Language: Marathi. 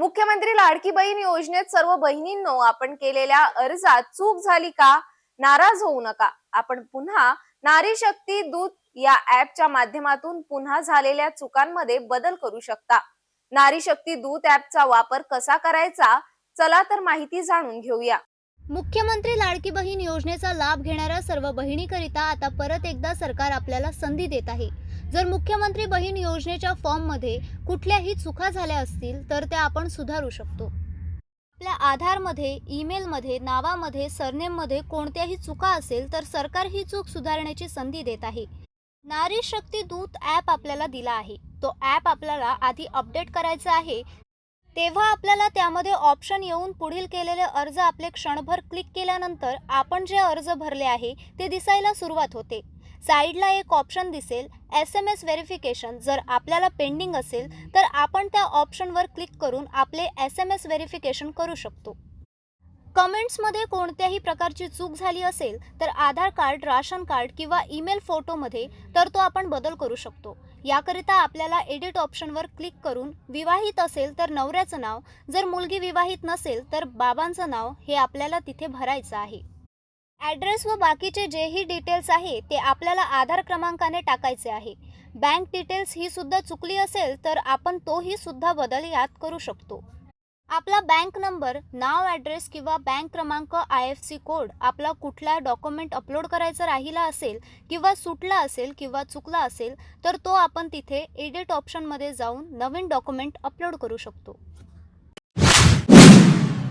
मुख्यमंत्री लाडकी बहीण योजनेत सर्व बहिणींनो आपण केलेल्या अर्जात चूक झाली का? नाराज होऊ नका. आपण पुन्हा नारी शक्ती दूत या ऍपच्या माध्यमातून पुन्हा झालेल्या चुकांमध्ये बदल करू शकता. नारी शक्ती दूत ऍपचा वापर कसा करायचा? चला तर माहिती जाणून घेऊया. मुख्यमंत्री लाडकी बहीण योजनेचा लाभ घेणाऱ्या सर्व बहिणीकरिता आता परत एकदा सरकार आपल्याला संधी देत आहे. जर मुख्यमंत्री बहीण योजनेच्या फॉर्ममध्ये कुठल्याही चुका झाल्या असतील तर त्या आपण सुधारू शकतो. आपल्या आधारमध्ये ईमेलमध्ये नावामध्ये सरनेममध्ये कोणत्याही चुका असेल तर सरकार ही चूक सुधारण्याची संधी देत आहे. नारी शक्ती दूत ॲप आपल्याला दिला आहे. तो ॲप आपल्याला आधी अपडेट करायचा आहे. तेव्हा आपल्याला त्यामध्ये ऑप्शन येऊन पुढील केलेले अर्ज आपले क्षणभर क्लिक केल्यानंतर आपण जे अर्ज भरले आहे ते दिसायला सुरुवात होते. साईडला एक ऑप्शन दिसेल एस एम एस व्हेरिफिकेशन. जर आपल्याला पेंडिंग असेल तर आपण त्या ऑप्शनवर क्लिक करून आपले एस एम एस व्हेरिफिकेशन करू शकतो. कमेंट्समध्ये कोणत्याही प्रकारची चूक झाली असेल तर आधार कार्ड राशन कार्ड किंवा ईमेल फोटोमध्ये तर तो आपण बदल करू शकतो. याकरिता आपल्याला एडिट ऑप्शनवर क्लिक करून विवाहित असेल तर नवऱ्याचं नाव जर मुलगी विवाहित नसेल तर बाबांचं नाव हे आपल्याला तिथे भरायचं आहे. ॲड्रेस व बाकीचे जेही डिटेल्स आहे ते आपल्याला आधार क्रमांकाने टाकायचे आहे. बँक डिटेल्स ही सुद्धा चुकली असेल तर आपण तोही सुद्धा बदल यात करू शकतो. आपला बँक नंबर नाव ॲड्रेस किंवा बँक क्रमांक आय एफ सी कोड आपला कुठला डॉक्युमेंट अपलोड करायचा राहिला असेल किंवा सुटला असेल किंवा चुकला असेल तर तो आपण तिथे एडिट ऑप्शनमध्ये जाऊन नवीन डॉक्युमेंट अपलोड करू शकतो.